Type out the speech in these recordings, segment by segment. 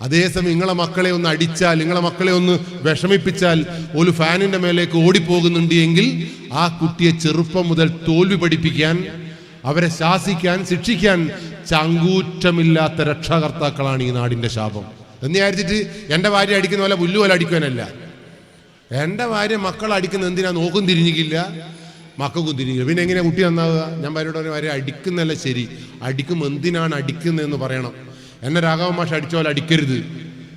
അതേസമയം നിങ്ങളെ മക്കളെ ഒന്ന് അടിച്ചാൽ നിങ്ങളെ മക്കളെ ഒന്ന് വിഷമിപ്പിച്ചാൽ ഒരു ഫാനിന്റെ മേലേക്ക് ഓടിപ്പോകുന്നുണ്ട് എങ്കിൽ ആ കുട്ടിയെ ചെറുപ്പം മുതൽ തോൽവി പഠിപ്പിക്കാൻ അവരെ ശാസിക്കാൻ ശിക്ഷിക്കാൻ ചങ്കൂറ്റമില്ലാത്ത രക്ഷാകർത്താക്കളാണ് ഈ നാടിന്റെ ശാപം. എന്ന് വിചാരിച്ചിട്ട് എന്റെ ഭാര്യ അടിക്കുന്ന പോലെ പുല്ലു പോലെ അടിക്കാനല്ല എന്റെ ഭാര്യ മക്കൾ അടിക്കുന്ന എന്തിനാ? നോക്കും തിരിഞ്ഞിക്കില്ല. മക്കൾക്കും തിരിഞ്ഞില്ല പിന്നെ എങ്ങനെയാണ് കുട്ടി നന്നാവുക? ഞാൻ ഭാര്യയോട് ഭാര്യ അടിക്കുന്നല്ല ശരി. അടിക്കും എന്തിനാണ് അടിക്കുന്നതെന്ന് പറയണം. എന്നെ രാഘവ മാഷ അടിച്ച അടിക്കരുത്.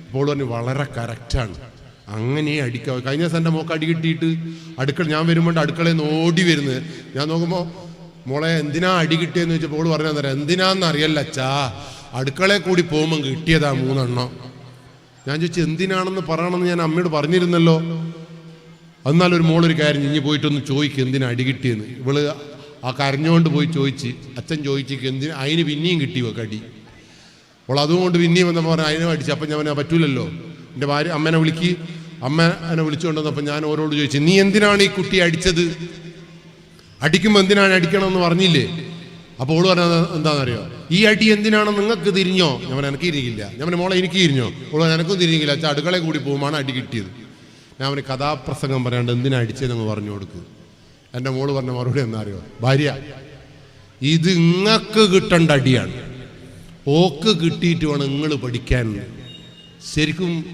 അപ്പോൾ പറഞ്ഞു വളരെ കറക്റ്റാണ് അങ്ങനെ അടിക്കാവൂ കഴിഞ്ഞ ദിവസം എന്റെ മോക്ക് അടി കിട്ടിയിട്ട് അടുക്കള ഞാൻ വരുമ്പോൾ അടുക്കളയിൽ നിന്ന് ഓടി വരുന്നത്. ഞാൻ നോക്കുമ്പോൾ മോളെ എന്തിനാ അടി കിട്ടിയെന്ന് ചോദിച്ചപ്പോൾ ഓൾ പറഞ്ഞാൽ തരാം എന്തിനാന്ന് അറിയല്ല അച്ഛാ. അടുക്കളയിൽ കൂടി പോകുമ്പോൾ കിട്ടിയതാ മൂന്നെണ്ണം. ഞാൻ ചോദിച്ചു എന്തിനാണെന്ന് പറയണമെന്ന് ഞാൻ അമ്മയോട് പറഞ്ഞിരുന്നല്ലോ. എന്നാലൊരു മോളൊരു കാര്യം ഇനി പോയിട്ടൊന്ന് ചോദിക്കും എന്തിനാ അടി കിട്ടിയെന്ന്. ഇവൾ ആ കരഞ്ഞുകൊണ്ട് പോയി ചോദിച്ച് അച്ഛൻ ചോദിച്ചിക്ക് എന്തിനാ അതിന് പിന്നെയും കിട്ടി വെക്ക് അടി അപ്പോൾ അതുകൊണ്ട് പിന്നെയും വന്നപ്പോൾ പറഞ്ഞു അതിനെ അടിച്ചു അപ്പം ഞാൻ പറ്റൂലല്ലോ. എന്റെ ഭാര്യ അമ്മനെ വിളിക്ക്. അമ്മ എന്നെ വിളിച്ചുകൊണ്ടുവന്നപ്പോൾ ഞാൻ ഓരോട് ചോദിച്ചു നീ എന്തിനാണ് ഈ കുട്ടി അടിച്ചത്? അടിക്കുമ്പോൾ എന്തിനാണ് അടിക്കണമെന്ന് പറഞ്ഞില്ലേ? അപ്പോൾ ഓൾ പറഞ്ഞത് എന്താണെന്നറിയോ ഈ അടി എന്തിനാണ് നിങ്ങൾക്ക് തിരിഞ്ഞോ? ഞാൻ എനിക്ക് തിരിഞ്ഞില്ല. ഞാൻ മോളെ എനിക്ക് തിരിഞ്ഞോ? ഓൾ എനക്കും തിരിഞ്ഞില്ല. അച്ഛാ അടുക്കളെ കൂടി പോകുമ്പോൾ അടി കിട്ടിയത്. ഞാൻ അവന് കഥാപ്രസംഗം പറയാണ്ട് എന്തിനാ അടിച്ചതെന്ന് പറഞ്ഞു കൊടുക്ക്. എന്റെ മോൾ പറഞ്ഞ മറുപടി എന്താ അറിയോ ഭാര്യ ഇത് നിങ്ങൾക്ക് കിട്ടേണ്ട അടിയാണ്. ഓക്ക് കിട്ടിയിട്ട് വേണം നിങ്ങൾ പഠിക്കാൻ. ശരിക്കും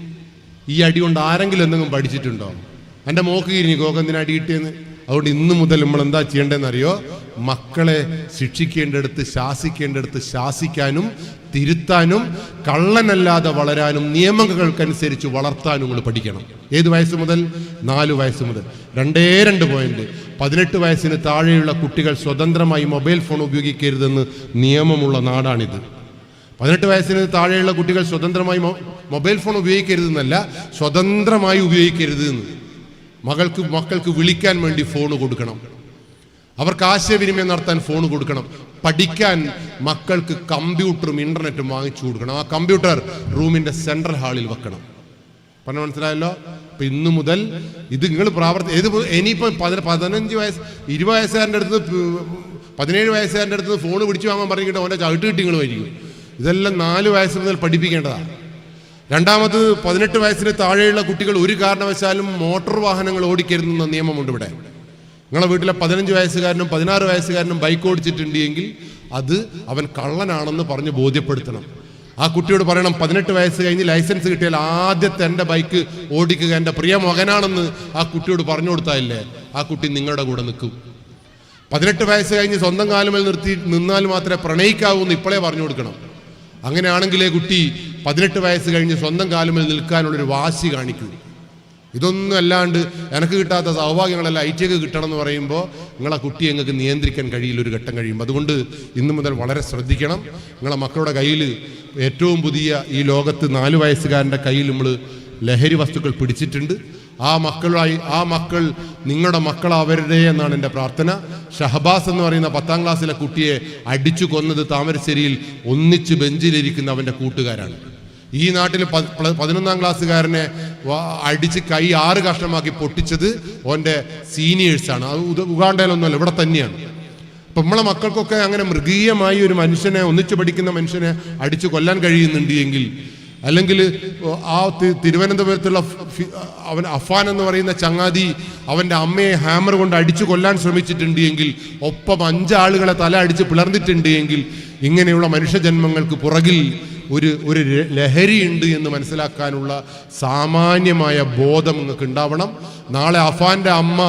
ഈ അടി കൊണ്ട് ആരെങ്കിലും എന്തെങ്കിലും പഠിച്ചിട്ടുണ്ടോ? എന്റെ മോക്ക് കിരിഞ്ഞു കോക്ക് എന്തിനാ അടി കിട്ടിയെന്ന്? അതുകൊണ്ട് ഇന്നു മുതൽ നമ്മൾ എന്താ ചെയ്യേണ്ടതെന്ന് അറിയോ മക്കളെ ശിക്ഷിക്കേണ്ടടുത്ത് ശാസിക്കേണ്ടടുത്ത് ശാസിക്കാനും തിരുത്താനും കള്ളനല്ലാതെ വളരാനും നിയമങ്ങൾക്കനുസരിച്ച് വളർത്താനും നിങ്ങൾ പഠിക്കണം. ഏത് വയസ്സ് മുതൽ? നാല് വയസ്സ് മുതൽ. രണ്ടേ രണ്ട് പോയിന്റ് പതിനെട്ട് വയസ്സിന് താഴെയുള്ള കുട്ടികൾ സ്വതന്ത്രമായി മൊബൈൽ ഫോൺ ഉപയോഗിക്കരുതെന്ന് നിയമമുള്ള നാടാണിത്. പതിനെട്ട് വയസ്സിന് താഴെയുള്ള കുട്ടികൾ സ്വതന്ത്രമായി മൊബൈൽ ഫോൺ ഉപയോഗിക്കരുതെന്നല്ല സ്വതന്ത്രമായി ഉപയോഗിക്കരുത് എന്ന് മകൾക്ക് മക്കൾക്ക് വിളിക്കാൻ വേണ്ടി ഫോൺ കൊടുക്കണം. അവർക്ക് ആശയവിനിമയം നടത്താൻ ഫോൺ കൊടുക്കണം. പഠിക്കാൻ മക്കൾക്ക് കമ്പ്യൂട്ടറും ഇന്റർനെറ്റും വാങ്ങിച്ചു കൊടുക്കണം. ആ കമ്പ്യൂട്ടർ റൂമിന്റെ സെൻട്രൽ ഹാളിൽ വെക്കണം. പറഞ്ഞു മനസ്സിലായല്ലോ? അപ്പൊ ഇന്നു മുതൽ ഇത് നിങ്ങൾ പ്രാവർത്തി ഏത് ഇനിയിപ്പോ പതിന- പതിനഞ്ച് വയസ്സ് ഇരുപത് വയസ്സുകാരന്റെ അടുത്ത് പതിനേഴ് വയസ്സുകാരന്റെ അടുത്ത് ഫോൺ പിടിച്ചു വാങ്ങാൻ പറഞ്ഞിട്ട് ഓന്റെ ചവിട്ട് കിട്ടി നിങ്ങൾ വരിക്കും ഇതെല്ലാം നാല് വയസ്സ് മുതൽ പഠിപ്പിക്കേണ്ടതാണ്. രണ്ടാമത് പതിനെട്ട് വയസ്സിന് താഴെയുള്ള കുട്ടികൾ ഒരു കാരണവശാലും മോട്ടോർ വാഹനങ്ങൾ ഓടിക്കരുതെന്ന നിയമമുണ്ട് ഇവിടെ. നിങ്ങളെ വീട്ടിലെ പതിനഞ്ച് വയസ്സുകാരനും പതിനാറ് വയസ്സുകാരനും ബൈക്ക് ഓടിച്ചിട്ടുണ്ട് എങ്കിൽ അത് അവൻ കള്ളനാണെന്ന് പറഞ്ഞ് ബോധ്യപ്പെടുത്തണം. ആ കുട്ടിയോട് പറയണം പതിനെട്ട് വയസ്സ് കഴിഞ്ഞ് ലൈസൻസ് കിട്ടിയാൽ ആദ്യത്തെ എന്റെ ബൈക്ക് ഓടിക്കുക എന്റെ പ്രിയ മകനാണെന്ന് ആ കുട്ടിയോട് പറഞ്ഞു കൊടുത്താലേ ആ കുട്ടി നിങ്ങളുടെ കൂടെ നിൽക്കും. പതിനെട്ട് വയസ്സ് കഴിഞ്ഞ് സ്വന്തം കാലുമേൽ നിർത്തി നിന്നാൽ മാത്രമേ പ്രണയിക്കാവൂ എന്ന് ഇപ്പോഴേ പറഞ്ഞു കൊടുക്കണം. അങ്ങനെയാണെങ്കിലേ കുട്ടി പതിനെട്ട് വയസ്സ് കഴിഞ്ഞ് സ്വന്തം കാലുമേൽ നിൽക്കാനുള്ളൊരു വാശി കാണിക്കൂ. ഇതൊന്നും അല്ലാണ്ട് എനിക്ക് കിട്ടാത്ത സൗഭാഗ്യങ്ങളെല്ലാം ഐ ടിക്ക് കിട്ടണം എന്ന് പറയുമ്പോൾ നിങ്ങളെ കുട്ടിയെ നിങ്ങൾക്ക് നിയന്ത്രിക്കാൻ കഴിയില്ല ഒരു ഘട്ടം കഴിയുമ്പോൾ. അതുകൊണ്ട് ഇന്നു മുതൽ വളരെ ശ്രദ്ധിക്കണം. നിങ്ങളെ മക്കളുടെ കയ്യിൽ ഏറ്റവും പുതിയ ഈ ലോകത്ത് നാല് വയസ്സുകാരന്റെ കയ്യിൽ നമ്മൾ ലഹരി വസ്തുക്കൾ പിടിച്ചിട്ടുണ്ട്. ആ മക്കളായി ആ മക്കൾ നിങ്ങളുടെ മക്കളാവരുടെ എന്നാണ് എന്റെ പ്രാർത്ഥന. ഷഹബാസ് എന്ന് പറയുന്ന പത്താം ക്ലാസ്സിലെ കുട്ടിയെ അടിച്ചു കൊന്നത് താമരശ്ശേരിയിൽ ഒന്നിച്ച് ബെഞ്ചിലിരിക്കുന്ന അവന്റെ കൂട്ടുകാരാണ്. ഈ നാട്ടിൽ പതിനൊന്നാം ക്ലാസ്സുകാരനെ അടിച്ച് കൈ ആറ് കഷ്ണമാക്കി പൊട്ടിച്ചത് ഓന്റെ സീനിയേഴ്സാണ്. അത് ഉഗാണ്ടയിലൊന്നുമല്ല ഇവിടെ തന്നെയാണ്. അപ്പം നമ്മളെ മക്കൾക്കൊക്കെ അങ്ങനെ മൃഗീയമായി ഒരു മനുഷ്യനെ ഒന്നിച്ചു പഠിക്കുന്ന മനുഷ്യനെ അടിച്ചു കൊല്ലാൻ കഴിയുന്നുണ്ട് എങ്കിൽ അല്ലെങ്കിൽ ആ തിരുവനന്തപുരത്തുള്ള അവൻ അഫാൻ എന്ന് പറയുന്ന ചങ്ങാതി അവന്റെ അമ്മയെ ഹാമർ കൊണ്ട് അടിച്ചു കൊല്ലാൻ ശ്രമിച്ചിട്ടുണ്ട് എങ്കിൽ ഒപ്പം അഞ്ചാളുകളെ തല അടിച്ച് പിളർന്നിട്ടുണ്ട് എങ്കിൽ ഇങ്ങനെയുള്ള മനുഷ്യജന്മങ്ങൾക്ക് പുറകിൽ ഒരു ഒരു ലഹരിയുണ്ട് എന്ന് മനസ്സിലാക്കാനുള്ള സാമാന്യമായ ബോധം നിങ്ങൾക്ക് ഉണ്ടാവണം. നാളെ അഫാന്റെ അമ്മ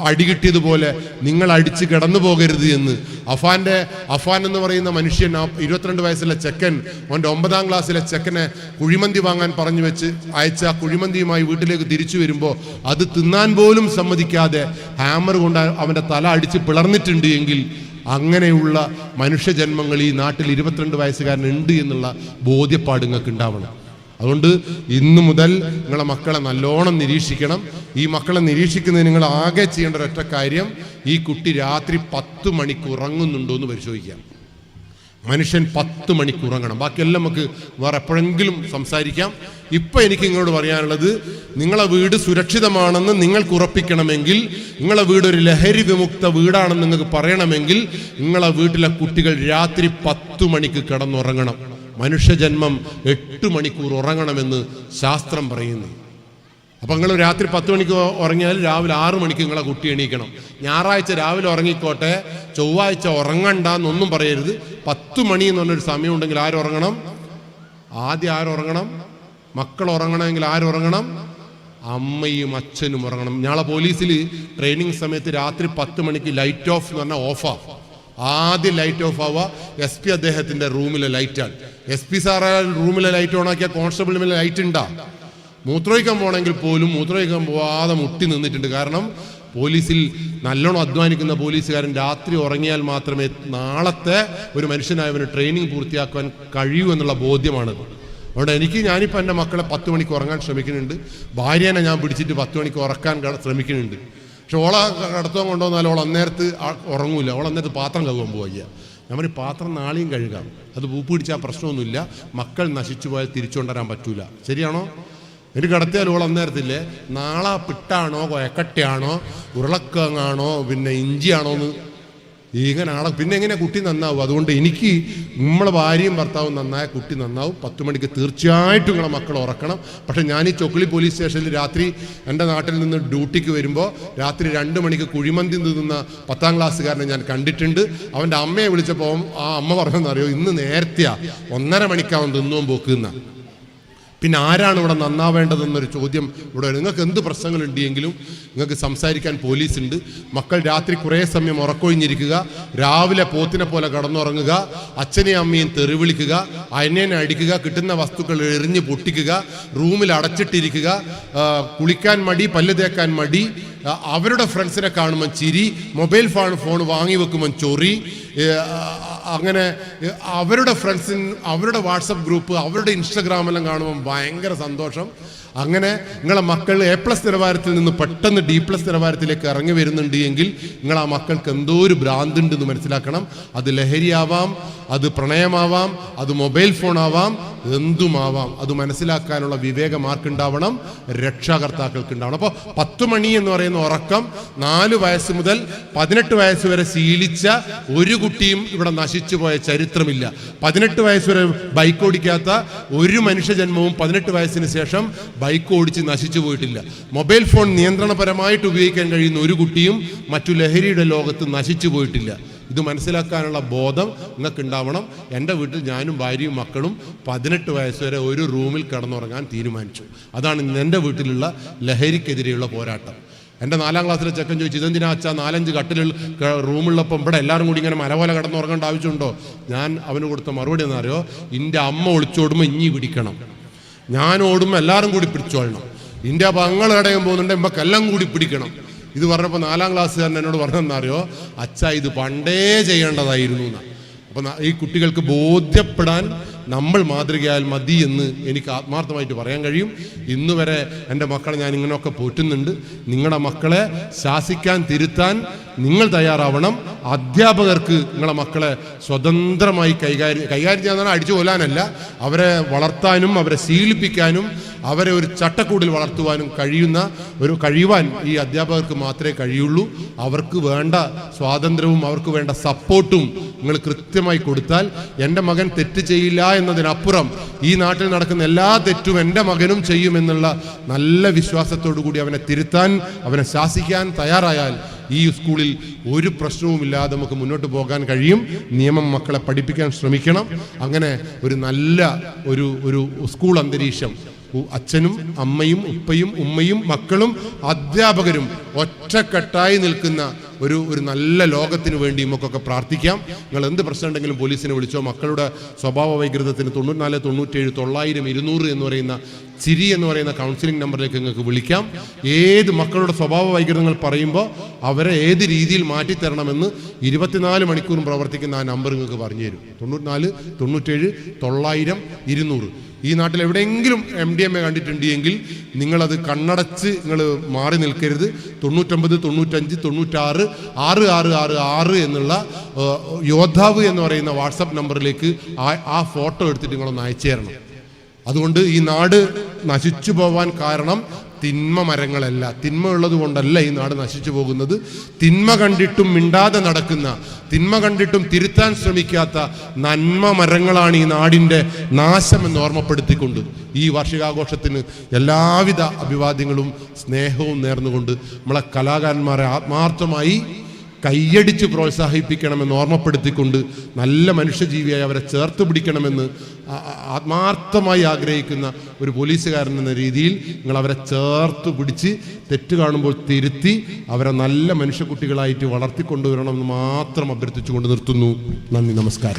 അടികിട്ടിയതുപോലെ അടി കിട്ടിയതുപോലെ നിങ്ങൾ അടിച്ച് കിടന്നു പോകരുത് എന്ന്. അഫാന്റെ അഫാൻ എന്ന് പറയുന്ന മനുഷ്യൻ ഇരുപത്തിരണ്ട് വയസ്സുള്ള ചെക്കൻ അവന്റെ ഒമ്പതാം ക്ലാസ്സിലെ ചെക്കനെ കുഴിമന്തി വാങ്ങാൻ പറഞ്ഞു വെച്ച് അയച്ച ആ കുഴിമന്തിയുമായി വീട്ടിലേക്ക് തിരിച്ചു വരുമ്പോൾ അത് തിന്നാൻ പോലും സമ്മതിക്കാതെ ഹാമർ കൊണ്ട് അവന്റെ തല അടിച്ച് പിളർന്നിട്ടുണ്ട് എങ്കിൽ അങ്ങനെയുള്ള മനുഷ്യജന്മങ്ങൾ ഈ നാട്ടിൽ ഇരുപത്തിരണ്ട് വയസ്സുകാരനുണ്ട് എന്നുള്ള ബോധ്യപ്പാട് നിങ്ങൾക്ക് ഉണ്ടാവണം. അതുകൊണ്ട് ഇന്നു മുതൽ നിങ്ങളെ മക്കളെ നല്ലോണം നിരീക്ഷിക്കണം. ഈ മക്കളെ നിരീക്ഷിക്കുന്നതിന് നിങ്ങൾ ആകെ ചെയ്യേണ്ട ഒരൊറ്റ കാര്യം ഈ കുട്ടി രാത്രി പത്ത് മണിക്ക് ഉറങ്ങുന്നുണ്ടോ എന്ന് പരിശോധിക്കാം മനുഷ്യൻ പത്ത് മണിക്ക് ഉറങ്ങണം. ബാക്കിയെല്ലാം നമുക്ക് വേറെ എപ്പോഴെങ്കിലും സംസാരിക്കാം. ഇപ്പം എനിക്ക് നിങ്ങളോട് പറയാനുള്ളത് നിങ്ങളെ വീട് സുരക്ഷിതമാണെന്ന് നിങ്ങൾക്ക് ഉറപ്പിക്കണമെങ്കിൽ നിങ്ങളെ വീട് ഒരു ലഹരി വിമുക്ത വീടാണെന്ന് നിങ്ങൾക്ക് പറയണമെങ്കിൽ നിങ്ങളെ വീട്ടിലെ കുട്ടികൾ രാത്രി പത്ത് മണിക്ക് കിടന്നുറങ്ങണം. മനുഷ്യജന്മം എട്ട് മണിക്കൂർ ഉറങ്ങണമെന്ന് ശാസ്ത്രം പറയുന്നു. അപ്പം നിങ്ങൾ രാത്രി പത്ത് മണിക്ക് ഉറങ്ങിയാൽ രാവിലെ ആറ് മണിക്ക് നിങ്ങളെ കുട്ടി എണീക്കണം. ഞായറാഴ്ച രാവിലെ ഉറങ്ങിക്കോട്ടെ ചൊവ്വാഴ്ച ഉറങ്ങണ്ട എന്നൊന്നും പറയരുത്. പത്ത് മണി എന്ന് പറഞ്ഞൊരു സമയം ഉണ്ടെങ്കിൽ ആരുറങ്ങണം ആദ്യം ആരുറങ്ങണം മക്കൾ ഉറങ്ങണമെങ്കിൽ ആരുറങ്ങണം അമ്മയും അച്ഛനും ഉറങ്ങണം. ഞങ്ങളെ പോലീസിൽ ട്രെയിനിങ് സമയത്ത് രാത്രി പത്ത് മണിക്ക് ലൈറ്റ് ഓഫ് എന്ന് പറഞ്ഞാൽ ഓഫാ ആദ്യം ലൈറ്റ് ഓഫ് ആവുക. എസ് പി അദ്ദേഹത്തിന്റെ റൂമിലെ ലൈറ്റാണ് എസ് പി സാറായ റൂമിലെ ലൈറ്റ് ഓൺ ആക്കിയ കോൺസ്റ്റബിളിലെ ലൈറ്റ് ഉണ്ടാ മൂത്രമൊഴിക്കാൻ പോകണമെങ്കിൽ പോലും മൂത്രമൊഴിക്കാൻ പോവാതെ മുട്ടി നിന്നിട്ടുണ്ട്. കാരണം പോലീസിൽ നല്ലോണം അധ്വാനിക്കുന്ന പോലീസുകാരൻ രാത്രി ഉറങ്ങിയാൽ മാത്രമേ നാളത്തെ ഒരു മനുഷ്യനായവന് ട്രെയിനിങ് പൂർത്തിയാക്കുവാൻ കഴിയൂ എന്നുള്ള ബോധ്യമാണ്. അതുകൊണ്ട് എനിക്ക് ഞാനിപ്പോൾ എന്റെ മക്കളെ പത്ത് മണിക്ക് ഉറങ്ങാൻ ശ്രമിക്കുന്നുണ്ട്. ഭാര്യേനെ ഞാൻ പിടിച്ചിട്ട് പത്ത് മണിക്ക് ഉറക്കാൻ ശ്രമിക്കുന്നുണ്ട്. പക്ഷെ ഓളെ കടത്തുവാൻ കൊണ്ടുവന്നാൽ ഓൾ അന്നേരത്ത് ഉറങ്ങൂല. ഓൾ അന്നേരത്ത് പാത്രം കഴുകാൻ പോവുക ഞാൻ പറയും പാത്രം നാളെയും കഴുകാം. അത് പൂപ്പ് പിടിച്ചാൽ പ്രശ്നമൊന്നുമില്ല. മക്കൾ നശിച്ചു പോയാൽ തിരിച്ചുകൊണ്ടുവരാൻ പറ്റൂല. ശരിയാണോ? എനിക്ക് കടത്തിയാൽ ഓൾ അന്നേരത്തില്ലേ? നാളെ പിട്ടാണോ കൊയക്കട്ടയാണോ ഉരുളക്കങ്ങാണോ പിന്നെ ഇഞ്ചിയാണോ എന്ന്? ഇങ്ങനെ ആളെ പിന്നെ എങ്ങനെ കുട്ടി നന്നാവും അതുകൊണ്ട് എനിക്ക് നമ്മളെ ഭാര്യയും ഭർത്താവും നന്നായ കുട്ടി നന്നാവും. പത്ത് മണിക്ക് തീർച്ചയായിട്ടും നിങ്ങളെ മക്കൾ ഉറക്കണം. പക്ഷെ ഞാൻ ഈ ചൊക്കിളി പോലീസ് സ്റ്റേഷനിൽ രാത്രി എന്റെ നാട്ടിൽ നിന്ന് ഡ്യൂട്ടിക്ക് വരുമ്പോൾ രാത്രി രണ്ട് മണിക്ക് കുഴിമന്തി നിന്ന പത്താം ക്ലാസ്സുകാരനെ ഞാൻ കണ്ടിട്ടുണ്ട്. അവന്റെ അമ്മയെ വിളിച്ചപ്പോൾ ആ അമ്മ പറഞ്ഞതെന്നറിയോ? ഇന്ന് നേരത്തെയാ. ഒന്നര മണിക്കാവൻ തിന്നുവാൻ പോക്കുന്ന പിന്നെ ആരാണ് ഇവിടെ നന്നാവേണ്ടതെന്നൊരു ചോദ്യം ഇവിടെ നിങ്ങൾക്ക് എന്ത് പ്രശ്നങ്ങളുണ്ടെങ്കിലും നിങ്ങൾക്ക് സംസാരിക്കാൻ പോലീസ് ഉണ്ട് മക്കൾ രാത്രി കുറേ സമയം ഉറക്കൊഴിഞ്ഞിരിക്കുക. രാവിലെ പോത്തിനെ പോലെ കടന്നുറങ്ങുക. അച്ഛനെയും അമ്മയും തെറിവിളിക്കുക. അന്യനെ അടിക്കുക. കിട്ടുന്ന വസ്തുക്കൾ എറിഞ്ഞ് പൊട്ടിക്കുക. റൂമിൽ അടച്ചിട്ടിരിക്കുക. കുളിക്കാൻ മടി പല്ല് തേക്കാൻ മടി. അവരുടെ ഫ്രണ്ട്സിനെ കാണുമ്പോൾ ചിരി. മൊബൈൽ ഫോൺ ഫോൺ വാങ്ങി വെക്കുമ്പോൾ ചൊറി. അങ്ങനെ അവരുടെ ഫ്രണ്ട്സിൻ അവരുടെ വാട്സപ്പ് ഗ്രൂപ്പ് അവരുടെ ഇൻസ്റ്റഗ്രാമെല്ലാം കാണുമ്പോൾ ഭയങ്കര സന്തോഷം. അങ്ങനെ നിങ്ങളെ മക്കൾ എ പ്ലസ് നിലവാരത്തിൽ നിന്ന് പെട്ടെന്ന് ഡി പ്ലസ് നിലവാരത്തിലേക്ക് ഇറങ്ങി വരുന്നുണ്ട് എങ്കിൽ നിങ്ങൾ ആ മക്കൾക്ക് എന്തോ ഒരു ഭ്രാന്തുണ്ടെന്ന് മനസ്സിലാക്കണം. അത് ലഹരിയാവാം അത് പ്രണയമാവാം അത് മൊബൈൽ ഫോണാവാം എന്തുമാവാം? അത് മനസ്സിലാക്കാനുള്ള വിവേകം ആർക്കുണ്ടാവണം? രക്ഷാകർത്താക്കൾക്ക് ഉണ്ടാവണം അപ്പോൾ പത്ത് മണി എന്ന് പറയുന്ന ഉറക്കം നാല് വയസ്സ് മുതൽ പതിനെട്ട് വയസ്സ് വരെ ശീലിച്ച ഒരു കുട്ടിയും ഇവിടെ നശിച്ചു പോയ ചരിത്രമില്ല. പതിനെട്ട് വയസ്സ് വരെ ബൈക്ക് ഓടിക്കാത്ത ഒരു മനുഷ്യജന്മവും പതിനെട്ട് വയസ്സിന് ശേഷം ബൈക്ക് ഓടിച്ച് നശിച്ചു പോയിട്ടില്ല. മൊബൈൽ ഫോൺ നിയന്ത്രണപരമായിട്ട് ഉപയോഗിക്കാൻ കഴിയുന്ന ഒരു കുട്ടിയും മറ്റു ലഹരിയുടെ ലോകത്ത് നശിച്ചു പോയിട്ടില്ല. ഇത് മനസ്സിലാക്കാനുള്ള ബോധം നിങ്ങൾക്ക് ഉണ്ടാവണം എന്റെ വീട്ടിൽ ഞാനും ഭാര്യയും മക്കളും പതിനെട്ട് വയസ്സ് വരെ ഒരു റൂമിൽ കിടന്നുറങ്ങാൻ തീരുമാനിച്ചു. അതാണ് എന്റെ വീട്ടിലുള്ള ലഹരിക്കെതിരെയുള്ള പോരാട്ടം. എന്റെ നാലാം ക്ലാസ്സിലെ ചെക്കൻ ചോദിച്ചു ഇതെന്തിനാ അച്ഛാ നാലഞ്ച് കട്ടിലിൽ റൂമുള്ളപ്പം ഇവിടെ എല്ലാവരും കൂടി ഇങ്ങനെ മല പോലെ കിടന്നുറങ്ങേണ്ട ആവശ്യമുണ്ടോ? ഞാൻ അവന് കൊടുത്ത മറുപടി എന്നറിയോ എന്റെ അമ്മ ഒളിച്ചോടുമ്പോൾ ഇഞ്ഞി പിടിക്കണം. ഞാൻ ഓടുമ്പോൾ എല്ലാവരും കൂടി പിടിച്ചോളണം. ഇന്ത്യ അപ്പം അങ്ങൾ കടയാൻ പോകുന്നുണ്ട് എല്ലാം കൂടി പിടിക്കണം. ഇത് പറഞ്ഞപ്പോൾ നാലാം തന്നെ എന്നോട് പറഞ്ഞെന്നറിയോ അച്ഛ ഇത് പണ്ടേ ചെയ്യേണ്ടതായിരുന്നു എന്നാ അപ്പൊ ഈ കുട്ടികൾക്ക് ബോധ്യപ്പെടാൻ നമ്മൾ മാതൃകയാൽ മതി എന്ന് എനിക്ക് ആത്മാർത്ഥമായിട്ട് പറയാൻ കഴിയും. ഇന്ന് വരെ എന്റെ മക്കളെ ഞാൻ ഇങ്ങനെയൊക്കെ പോറ്റുന്നുണ്ട്. നിങ്ങളുടെ മക്കളെ ശാസിക്കാൻ തിരുത്താൻ നിങ്ങൾ തയ്യാറാവണം. അധ്യാപകർക്ക് നിങ്ങളെ മക്കളെ സ്വതന്ത്രമായി കൈകാര്യം കൈകാര്യം ചെയ്യാൻ അടിച്ചു കൊല്ലാനല്ല അവരെ വളർത്താനും അവരെ ശീലിപ്പിക്കാനും അവരെ ഒരു ചട്ടക്കൂടിൽ വളർത്തുവാനും കഴിയുന്ന ഒരു കഴിയുവാൻ ഈ അധ്യാപകർക്ക് മാത്രമേ കഴിയുള്ളൂ. അവർക്ക് വേണ്ട സ്വാതന്ത്ര്യവും അവർക്ക് വേണ്ട സപ്പോർട്ടും നിങ്ങൾ കൃത്യമായി കൊടുത്താൽ എന്റെ മകൻ തെറ്റ് ചെയ്യില്ല എന്നതിനപ്പുറം ഈ നാട്ടിൽ നടക്കുന്ന എല്ലാ തെറ്റും എന്റെ മകനും ചെയ്യുമെന്നുള്ള നല്ല വിശ്വാസത്തോടു കൂടി അവനെ തിരുത്താൻ അവനെ ശാസിക്കാൻ തയ്യാറായാൽ ഈ സ്കൂളിൽ ഒരു പ്രശ്നവുമില്ലാതെ നമുക്ക് മുന്നോട്ട് പോകാൻ കഴിയും. നിയമം മക്കളെ പഠിപ്പിക്കാൻ ശ്രമിക്കണം. അങ്ങനെ ഒരു നല്ല ഒരു ഒരു സ്കൂൾ അന്തരീക്ഷം അച്ഛനും അമ്മയും ഉപ്പയും ഉമ്മയും മക്കളും അധ്യാപകരും ഒറ്റക്കെട്ടായി നിൽക്കുന്ന ഒരു ഒരു നല്ല ലോകത്തിന് വേണ്ടി നമുക്കൊക്കെ പ്രാർത്ഥിക്കാം. നിങ്ങൾ എന്ത് പ്രശ്നം ഉണ്ടെങ്കിലും പോലീസിനെ വിളിച്ചോ മക്കളുടെ സ്വഭാവ വൈകൃതത്തിന് തൊണ്ണൂറ്റിനാല് തൊണ്ണൂറ്റേഴ് തൊള്ളായിരം ഇരുന്നൂറ് എന്ന് പറയുന്ന ചിരി എന്ന് പറയുന്ന കൗൺസിലിംഗ് നമ്പറിലേക്ക് നിങ്ങൾക്ക് വിളിക്കാം. ഏത് മക്കളുടെ സ്വഭാവ വൈകൃതങ്ങൾ പറയുമ്പോൾ അവരെ ഏത് രീതിയിൽ മാറ്റിത്തരണമെന്ന് ഇരുപത്തിനാല് മണിക്കൂറും പ്രവർത്തിക്കുന്ന ആ നമ്പർ നിങ്ങൾക്ക് പറഞ്ഞു തരും തൊണ്ണൂറ്റിനാല് തൊണ്ണൂറ്റേഴ് തൊള്ളായിരം ഇരുന്നൂറ്. ഈ നാട്ടിൽ എവിടെയെങ്കിലും എം ഡി എം എ കണ്ടിട്ടുണ്ട് എങ്കിൽ നിങ്ങളത് കണ്ണടച്ച് നിങ്ങൾ മാറി നിൽക്കരുത്. തൊണ്ണൂറ്റൊമ്പത് തൊണ്ണൂറ്റഞ്ച് തൊണ്ണൂറ്റാറ് ആറ് ആറ് ആറ് ആറ് എന്നുള്ള യോദ്ധാവ് എന്ന് പറയുന്ന വാട്സപ്പ് നമ്പറിലേക്ക് ആ ഫോട്ടോ എടുത്തിട്ട് നിങ്ങളൊന്ന് അയച്ചു തരണം. അതുകൊണ്ട് ഈ നാട് നശിച്ചു പോവാൻ കാരണം തിന്മ മരങ്ങളല്ല. തിന്മ ഉള്ളത് കൊണ്ടല്ല ഈ നാട് നശിച്ചു പോകുന്നത്. തിന്മ കണ്ടിട്ടും മിണ്ടാതെ നടക്കുന്ന തിന്മ കണ്ടിട്ടും തിരുത്താൻ ശ്രമിക്കാത്ത നന്മ മരങ്ങളാണ് ഈ നാടിന്റെ നാശമെന്ന് ഓർമ്മപ്പെടുത്തിക്കൊണ്ട് ഈ വാർഷികാഘോഷത്തിന് എല്ലാവിധ അഭിവാദ്യങ്ങളും സ്നേഹവും നേർന്നുകൊണ്ട് നമ്മളെ കലാകാരന്മാരെ ആത്മാർത്ഥമായി കൈയടിച്ച് പ്രോത്സാഹിപ്പിക്കണമെന്ന് ഓർമ്മപ്പെടുത്തിക്കൊണ്ട് നല്ല മനുഷ്യജീവിയായി അവരെ ചേർത്ത് പിടിക്കണമെന്ന് ആത്മാർത്ഥമായി ആഗ്രഹിക്കുന്ന ഒരു പോലീസുകാരൻ എന്ന രീതിയിൽ നിങ്ങൾ അവരെ ചേർത്ത് പിടിച്ച് തെറ്റ് കാണുമ്പോൾ തിരുത്തി അവരെ നല്ല മനുഷ്യക്കുട്ടികളായിട്ട് വളർത്തിക്കൊണ്ടുവരണമെന്ന് മാത്രം അഭ്യർത്ഥിച്ചുകൊണ്ട് നിർത്തുന്നു. നന്ദി നമസ്കാരം.